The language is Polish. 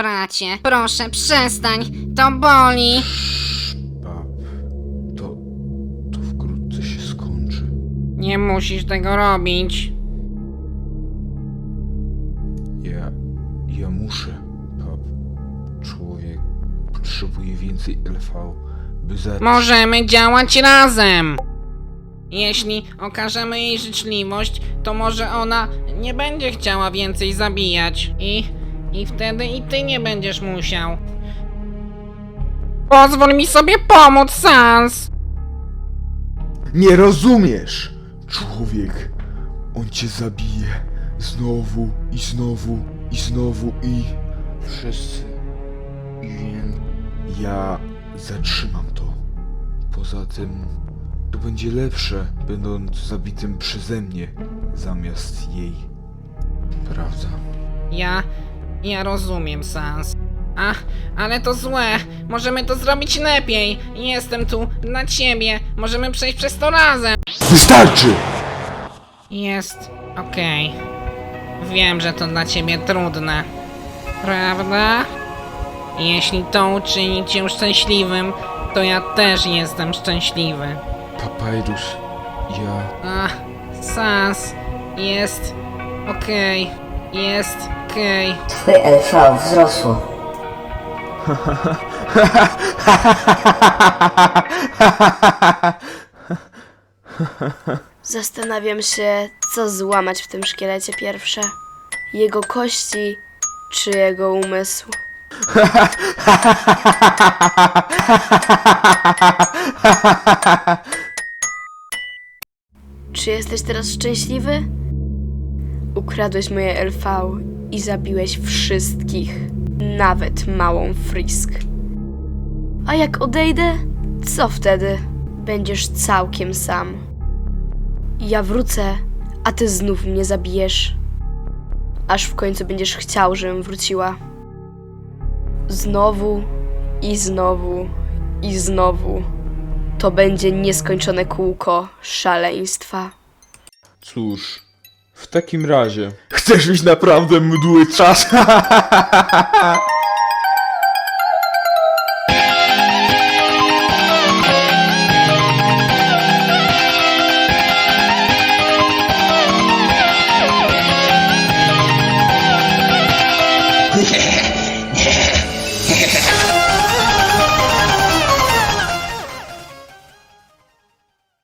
Bracie, proszę, przestań. To boli. Bab, to, to wkrótce się skończy. Nie musisz tego robić. Ja, ja muszę, Bab. Człowiek potrzebuje więcej LV, by za... Możemy działać razem. Jeśli okażemy jej życzliwość, to może ona nie będzie chciała więcej zabijać. I, i wtedy i ty nie będziesz musiał. Pozwól mi sobie pomóc, Sans! Nie rozumiesz! Człowiek, on cię zabije. Znowu i znowu i znowu i... Wszyscy. I wiem, ja zatrzymam to. Poza tym, to będzie lepsze, będąc zabitym przeze mnie, zamiast jej. Prawda? Ja, ja rozumiem, Sans. Ach, ale to złe. Możemy to zrobić lepiej. Jestem tu dla ciebie. Możemy przejść przez to razem. Wystarczy! Jest okej. Wiem, że to dla ciebie trudne. Prawda? Jeśli to uczyni cię szczęśliwym, to ja też jestem szczęśliwy. Papyrus, ja... Ach, Sans, jest okej. Jest okej. Twoje LV wzrosło. Zastanawiam się, co złamać w tym szkielecie pierwsze. Jego kości czy jego umysł. Czy jesteś teraz szczęśliwy? Ukradłeś moje LV i zabiłeś wszystkich, nawet małą Frisk. A jak odejdę, co wtedy? Będziesz całkiem sam. Ja wrócę, a ty znów mnie zabijesz. Aż w końcu będziesz chciał, żebym wróciła. Znowu i znowu i znowu. To będzie nieskończone kółko szaleństwa. Cóż, w takim razie... Chcesz mieć naprawdę mdły czas?